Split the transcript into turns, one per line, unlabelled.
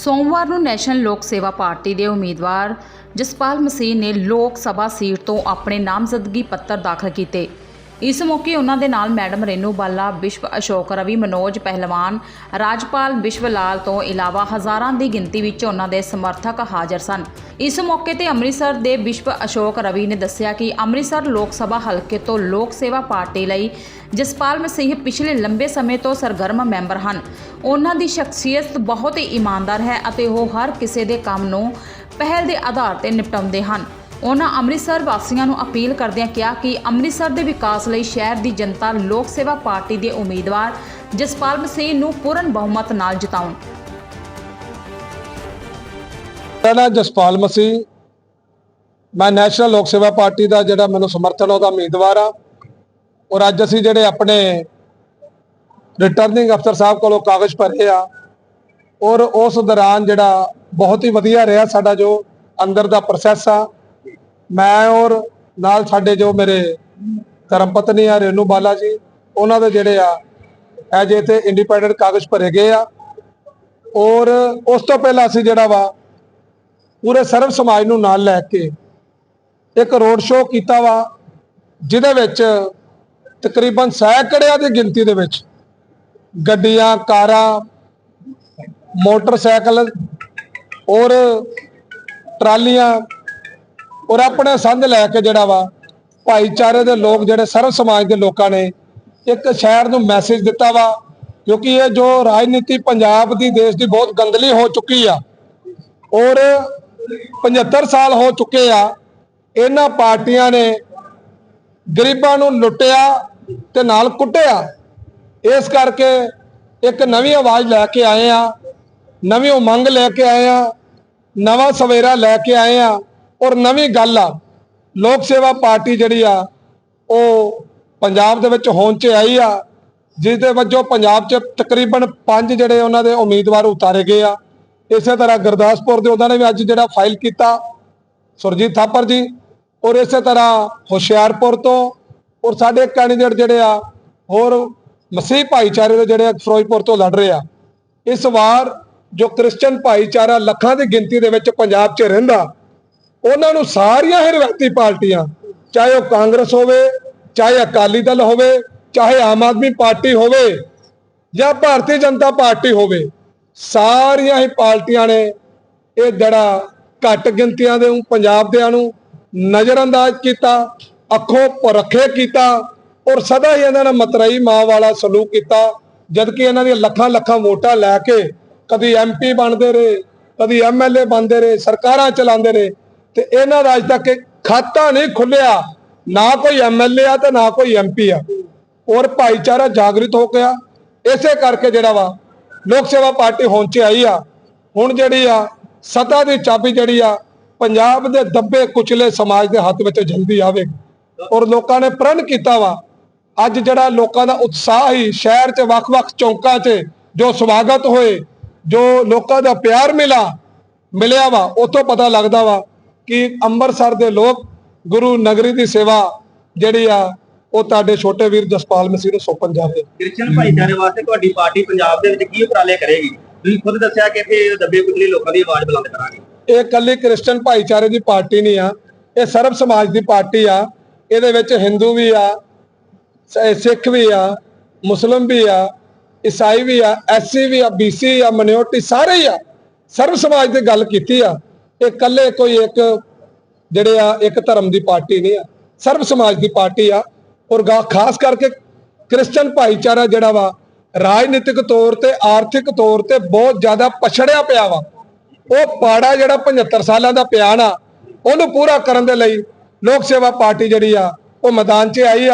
ਸੋਮਵਾਰ ਨੂੰ ਨੈਸ਼ਨਲ ਲੋਕ ਸੇਵਾ ਪਾਰਟੀ ਦੇ ਉਮੀਦਵਾਰ ਜਸਪਾਲ ਮਸੀਹ ਨੇ ਲੋਕ ਸਭਾ ਸੀਟ ਤੋਂ ਆਪਣੇ ਨਾਮਜ਼ਦਗੀ ਪੱਤਰ ਦਾਖਲ ਕੀਤੇ। ਇਸ ਮੌਕੇ ਉਹਨਾਂ ਦੇ ਨਾਲ ਮੈਡਮ ਰੇਨੂ ਬਾਲਾ ਵਿਸ਼ਵ ਅਸ਼ੋਕ ਰਵੀ, ਮਨੋਜ ਪਹਿਲਵਾਨ, ਰਾਜਪਾਲ ਵਿਸ਼ਵ ਲਾਲ ਤੋਂ ਇਲਾਵਾ ਹਜ਼ਾਰਾਂ ਦੀ ਗਿਣਤੀ ਵਿੱਚ ਉਹਨਾਂ ਦੇ ਸਮਰਥਕ ਹਾਜ਼ਰ ਸਨ। ਇਸ ਮੌਕੇ ਤੇ ਅੰਮ੍ਰਿਤਸਰ ਦੇ ਵਿਸ਼ਵ ਅਸ਼ੋਕ ਰਵੀ ਨੇ ਦੱਸਿਆ ਕਿ ਅੰਮ੍ਰਿਤਸਰ ਲੋਕ ਸਭਾ ਹਲਕੇ ਤੋਂ ਲੋਕ ਸੇਵਾ ਪਾਰਟੀ ਲਈ ਜਸਪਾਲ ਮਸੀਹ ਪਿਛਲੇ ਲੰਬੇ ਸਮੇਂ ਤੋਂ ਸਰਗਰਮ ਮੈਂਬਰ ਹਨ। ਉਹਨਾਂ ਦੀ ਸ਼ਖਸੀਅਤ ਬਹੁਤ ਹੀ ਇਮਾਨਦਾਰ ਹੈ ਅਤੇ ਉਹ ਹਰ ਕਿਸੇ ਦੇ ਕੰਮ ਨੂੰ ਪਹਿਲ ਦੇ ਆਧਾਰ ਤੇ ਨਿਪਟਾਉਂਦੇ ਹਨ। ਉਹਨਾਂ ਅੰਮ੍ਰਿਤਸਰ ਵਾਸੀਆਂ ਨੂੰ ਅਪੀਲ ਕਰਦਿਆਂ ਕਿਹਾ ਕਿ ਅੰਮ੍ਰਿਤਸਰ ਦੇ ਵਿਕਾਸ ਲਈ ਸ਼ਹਿਰ ਦੀ ਜਨਤਾ ਲੋਕ ਸੇਵਾ ਪਾਰਟੀ ਦੇ ਉਮੀਦਵਾਰ ਜਸਪਾਲ ਮਸੀਹ ਨੂੰ ਪੂਰਨ ਬਹੁਮਤ ਨਾਲ ਜਿਤਾਉਣ।
ਮੇਰਾ ਨਾਮ ਜਸਪਾਲ ਮਸੀਹ। ਮੈਂ ਨੈਸ਼ਨਲ ਲੋਕ ਸੇਵਾ ਪਾਰਟੀ ਦਾ ਜਿਹੜਾ ਮੈਨੂੰ ਸਮਰਥਨ ਉਹਦਾ ਉਮੀਦਵਾਰ ਆ। ਔਰ ਅੱਜ ਅਸੀਂ ਜਿਹੜੇ ਆਪਣੇ ਰਿਟਰਨਿੰਗ ਅਫਸਰ ਸਾਹਿਬ ਕੋਲੋਂ ਕਾਗਜ਼ ਭਰੇ ਆ, ਔਰ ਉਸ ਦੌਰਾਨ ਜਿਹੜਾ ਬਹੁਤ ਹੀ ਵਧੀਆ ਰਿਹਾ ਸਾਡਾ ਜੋ ਅੰਦਰ ਦਾ ਪ੍ਰੋਸੈਸ ਆ ਮੈਂ ਔਰ ਨਾਲ ਸਾਡੇ ਜੋ ਮੇਰੇ ਧਰਮ ਪਤਨੀ ਆ, ਰੇਨੂ ਬਾਲਾ ਜੀ, ਉਹਨਾਂ ਦੇ ਜਿਹੜੇ ਆ ਐਜ ਇਥੇ ਇੰਡੀਪੈਂਡੈਂਟ ਕਾਗਜ਼ ਭਰੇ ਗਏ ਆ। ਔਰ ਉਸ ਤੋਂ ਪਹਿਲਾਂ ਅਸੀਂ ਜਿਹੜਾ ਵਾ, ਪੂਰੇ ਸਰਵ ਸਮਾਜ ਨੂੰ ਨਾਲ ਲੈ ਕੇ ਇੱਕ ਰੋਡ ਸ਼ੋਅ ਕੀਤਾ ਵਾ, ਜਿਹਦੇ ਵਿੱਚ ਤਕਰੀਬਨ ਸੈਂਕੜਿਆਂ ਦੀ ਗਿਣਤੀ ਦੇ ਵਿੱਚ ਗੱਡੀਆਂ, ਕਾਰਾਂ, ਮੋਟਰਸਾਈਕਲ ਔਰ ਟਰਾਲੀਆਂ ਔਰ ਆਪਣੇ ਸੰਦ ਲੈ ਕੇ ਜਿਹੜਾ ਵਾ, ਭਾਈਚਾਰੇ ਦੇ ਲੋਕ ਜਿਹੜੇ ਸਰਵ ਸਮਾਜ ਦੇ ਲੋਕਾਂ ਨੇ, ਇੱਕ ਸ਼ਹਿਰ ਨੂੰ ਮੈਸੇਜ ਦਿੱਤਾ ਵਾ, ਕਿਉਂਕਿ ਇਹ ਜੋ ਰਾਜਨੀਤੀ ਪੰਜਾਬ ਦੀ, ਦੇਸ਼ ਦੀ ਬਹੁਤ ਗੰਦਲੀ ਹੋ ਚੁੱਕੀ ਆ, ਔਰ 75 ਸਾਲ ਹੋ ਚੁੱਕੇ ਆ, ਇਹਨਾਂ ਪਾਰਟੀਆਂ ਨੇ ਗਰੀਬਾਂ ਨੂੰ ਲੁੱਟਿਆ ਤੇ ਨਾਲ ਕੁੱਟਿਆ। ਇਸ ਕਰਕੇ ਇੱਕ ਨਵੀਂ ਆਵਾਜ਼ ਲੈ ਕੇ ਆਏ ਆ, ਨਵੀਂ ਉਮੰਗ ਲੈ ਕੇ ਆਏ ਆ, ਨਵਾਂ ਸਵੇਰਾ ਲੈ ਕੇ ਆਏ ਆ ਔਰ ਨਵੀਂ ਗੱਲ ਆ, ਲੋਕ ਸੇਵਾ ਪਾਰਟੀ ਜਿਹੜੀ ਆ, ਉਹ ਪੰਜਾਬ ਦੇ ਵਿੱਚ ਹੋਂਦ 'ਚ ਆਈ ਆ ਜਿਸ ਦੇ ਵਜੋਂ ਪੰਜਾਬ 'ਚ ਤਕਰੀਬਨ ਪੰਜ ਜਿਹੜੇ ਉਹਨਾਂ ਦੇ ਉਮੀਦਵਾਰ ਉਤਾਰੇ ਗਏ ਆ। ਇਸੇ ਤਰ੍ਹਾਂ ਗੁਰਦਾਸਪੁਰ ਦੇ ਉਹਨਾਂ ਨੇ ਵੀ ਅੱਜ ਜਿਹੜਾ ਫਾਈਲ ਕੀਤਾ, ਸੁਰਜੀਤ ਥਾਪਰ ਜੀ, ਔਰ ਇਸੇ ਤਰ੍ਹਾਂ ਹੁਸ਼ਿਆਰਪੁਰ ਤੋਂ, ਔਰ ਸਾਡੇ ਕੈਂਡੀਡੇਟ ਜਿਹੜੇ ਆ, ਹੋਰ ਮਸੀਹ ਭਾਈਚਾਰੇ ਦੇ ਜਿਹੜੇ ਆ ਫਿਰੋਜ਼ਪੁਰ ਤੋਂ ਲੜ ਰਹੇ ਆ। ਇਸ ਵਾਰ ਜੋ ਕ੍ਰਿਸਚੀਅਨ ਭਾਈਚਾਰਾ ਲੱਖਾਂ ਦੀ ਗਿਣਤੀ ਦੇ ਵਿੱਚ ਪੰਜਾਬ 'ਚ ਰਹਿੰਦਾ ਉਹਨਾਂ ਨੂੰ ਸਾਰੀਆਂ ਹੀ ਰਵਾਇਤੀ ਪਾਰਟੀਆਂ, ਚਾਹੇ ਉਹ ਕਾਂਗਰਸ ਹੋਵੇ, ਚਾਹੇ ਅਕਾਲੀ ਦਲ ਹੋਵੇ, ਚਾਹੇ ਆਮ ਆਦਮੀ ਪਾਰਟੀ ਹੋਵੇ ਜਾਂ ਭਾਰਤੀ ਜਨਤਾ ਪਾਰਟੀ ਹੋਵੇ, ਸਾਰੀਆਂ ਹੀ ਪਾਰਟੀਆਂ ਨੇ ਇਹ ਜਿਹੜਾ ਘੱਟ ਗਿਣਤੀਆਂ ਦੇ ਪੰਜਾਬ ਦਿਆਂ ਨੂੰ ਨਜ਼ਰਅੰਦਾਜ਼ ਕੀਤਾ, ਅੱਖੋਂ ਪਰਖੇ ਕੀਤਾ ਔਰ ਸਦਾ ਹੀ ਇਹਨਾਂ ਨੇ ਮਤਰਈ ਮਾਂ ਵਾਲਾ ਸਲੂਕ ਕੀਤਾ, ਜਦਕਿ ਇਹਨਾਂ ਦੀਆਂ ਲੱਖਾਂ ਲੱਖਾਂ ਵੋਟਾਂ ਲੈ ਕੇ ਕਦੀ ਐਮਪੀ ਬਣਦੇ ਰਹੇ, ਕਦੀ ਐਮਐਲਏ ਬਣਦੇ ਰਹੇ, ਸਰਕਾਰਾਂ ਚਲਾਉਂਦੇ ਰਹੇ ਤੇ ਇਹਨਾਂ ਦਾ ਅੱਜ ਤੱਕ ਖਾਤਾ ਨਹੀਂ ਖੁੱਲਿਆ। ਨਾ ਕੋਈ ਐਮਐਲਏ ਆ ਤੇ ਨਾ ਕੋਈ ਐਮਪੀ ਆ। ਔਰ ਭਾਈਚਾਰਾ ਜਾਗਰਿਤ ਹੋ ਗਿਆ। ਇਸੇ ਕਰਕੇ ਜਿਹੜਾ ਵਾ, ਲੋਕ ਸੇਵਾ ਪਾਰਟੀ ਹੋਂਦ 'ਚ ਆਈ ਆ। ਹੁਣ ਜਿਹੜੀ ਆ, ਸਤਾ ਦੀ ਚਾਬੀ ਜਿਹੜੀ ਆ, ਪੰਜਾਬ ਦੇ ਦੱਬੇ ਕੁਚਲੇ ਸਮਾਜ ਦੇ ਹੱਥ ਵਿੱਚ ਜਲਦੀ ਆਵੇਗੀ ਔਰ ਲੋਕਾਂ ਨੇ ਪ੍ਰਣ ਕੀਤਾ ਵਾ, ਅੱਜ ਜਿਹੜਾ ਲੋਕਾਂ ਦਾ ਉਤਸ਼ਾਹ ਹੀ ਸ਼ਹਿਰ 'ਚ ਵੱਖ-ਵੱਖ ਚੌਂਕਾਂ 'ਚ ਜੋ ਸਵਾਗਤ ਹੋਏ, ਜੋ ਲੋਕਾਂ ਦਾ ਪਿਆਰ ਮਿਲਾ, ਮਿਲਿਆ ਵਾ ਉਤੋਂ ਪਤਾ ਲੱਗਦਾ ਵਾ ਕਿ ਅੰਮ੍ਰਿਤਸਰ ਦੇ ਲੋਕ ਗੁਰੂ ਨਗਰੀ ਦੀ ਸੇਵਾ ਜਿਹੜੀ ਆ ਉਹ ਤੁਹਾਡੇ ਛੋਟੇ ਵੀਰ ਜਸਪਾਲ ਮਸੀਹ ਨੂੰ ਸੌਂਪਣ ਜਾਂਦੇ
ਕ੍ਰਿਸਚੀਅਨ ਭਾਈਚਾਰੇ ਵਾਸਤੇ ਤੁਹਾਡੀ ਪਾਰਟੀ ਪੰਜਾਬ ਦੇ ਵਿੱਚ ਕੀ ਉਪਰਾਲੇ ਕਰੇਗੀ? ਤੁਸੀਂ ਖੁਦ ਦੱਸਿਆ ਕਿ ਇੱਥੇ ਦੱਬੇ ਕੁਚਲੇ ਲੋਕਾਂ ਦੀ ਆਵਾਜ਼ ਬੁਲੰਦ ਕਰਾਂਗੇ।
ਇਹ ਇਕੱਲੀ ਕ੍ਰਿਸਚੀਅਨ ਭਾਈਚਾਰੇ ਦੀ ਪਾਰਟੀ ਨਹੀਂ ਆ ਇਹ ਸਰਬ ਸਮਾਜ ਦੀ ਪਾਰਟੀ ਆ। ਇਹਦੇ ਵਿੱਚ ਹਿੰਦੂ ਵੀ ਆ ਸਿੱਖ ਵੀ ਆ ਮੁਸਲਮ ਵੀ ਆ ਈਸਾਈ ਵੀ ਆ ਐਸਸੀ ਵੀ ਆ ਬੀਸੀ ਆ ਮਿਨੋਰਟੀ ਸਾਰੇ ਹੀ ਆ। ਸਰਬ ਸਮਾਜ ਦੀ ਗੱਲ ਕੀਤੀ ਆ। ਇਹ ਇਕੱਲੇ ਕੋਈ ਇੱਕ ਜਿਹੜੇ ਆ, ਇੱਕ ਧਰਮ ਦੀ ਪਾਰਟੀ ਨਹੀਂ ਆ, ਸਰਬ ਸਮਾਜ ਦੀ ਪਾਰਟੀ ਆ, ਔਰ ਖਾਸ ਕਰਕੇ ਕ੍ਰਿਸਚੀਅਨ ਭਾਈਚਾਰਾ ਜਿਹੜਾ ਵਾ, ਰਾਜਨੀਤਿਕ ਤੌਰ ਤੇ, ਆਰਥਿਕ ਤੌਰ ਤੇ ਬਹੁਤ ਜ਼ਿਆਦਾ ਪਛੜਿਆ ਪਿਆ ਵਾ। ਉਹ ਪਾੜਾ ਜਿਹੜਾ 75 ਸਾਲਾਂ ਦਾ ਪਿਆ ਨਾ ਉਹਨੂੰ ਪੂਰਾ ਕਰਨ ਦੇ ਲਈ ਲੋਕ ਸੇਵਾ ਪਾਰਟੀ ਜਿਹੜੀ ਆ, ਉਹ ਮੈਦਾਨ 'ਚ ਆਈ ਆ।